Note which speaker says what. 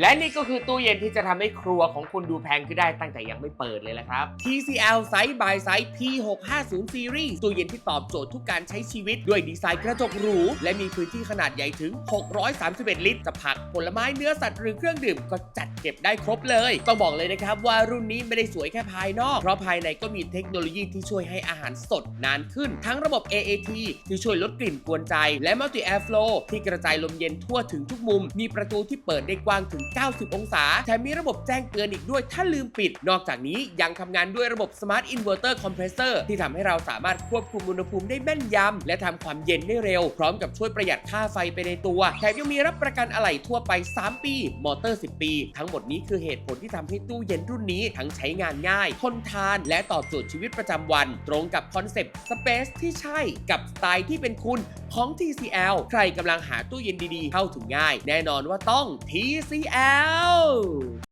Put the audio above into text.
Speaker 1: และนี่ก็คือตู้เย็นที่จะทำให้ครัวของคุณดูแพงขึ้นได้ตั้งแต่ยังไม่เปิดเลยละครับ TCL Size by Size P650 Series ตู้เย็นที่ตอบโจทย์ทุกการใช้ชีวิต ด้วยดีไซน์กระจกหรู และมีพื้นที่ขนาดใหญ่ถึง 631 ลิตร จะผักผลไม้เนื้อสัตว์หรือเครื่องดื่มก็จัดเก็บได้ครบเลย ต้องบอกเลยนะครับว่ารุ่นนี้ไม่ได้สวยแค่ภายนอก เพราะภายในก็มีเทคโนโลยีที่ช่วยให้อาหารสดนานขึ้น ทั้งระบบ AAT ที่ช่วยลดกลิ่นกวนใจ และ Multi Air Flow ที่กระจายลมเย็นทั่วถึงทุกมุม มีประตูที่เปิดได้กว้างถึง90 องศาแถมมีระบบแจ้งเตือนอีกด้วยถ้าลืมปิด นอกจากนี้ยังทำงานด้วยระบบ Smart Inverter Compressor ที่ทำให้เราสามารถควบคุมอุณหภูมิได้แม่นยำและทำความเย็นได้เร็ว พร้อมกับช่วยประหยัดค่าไฟไปในตัว แถมยังมีรับประกันอะไหล่ทั่วไป 3 ปี มอเตอร์ 10 ปี ทั้งหมดนี้คือเหตุผลที่ทำให้ตู้เย็นรุ่นนี้ทั้งใช้งานง่าย ทนทาน และตอบโจทย์ชีวิตประจำวัน ตรงกับคอนเซปต์ Space ที่ใช่กับสไตล์ที่เป็นคุณ ของ TCL ใครกำลังหาตู้เย็นดีๆ เข้าถึงง่าย แน่นอนว่าต้อง TCL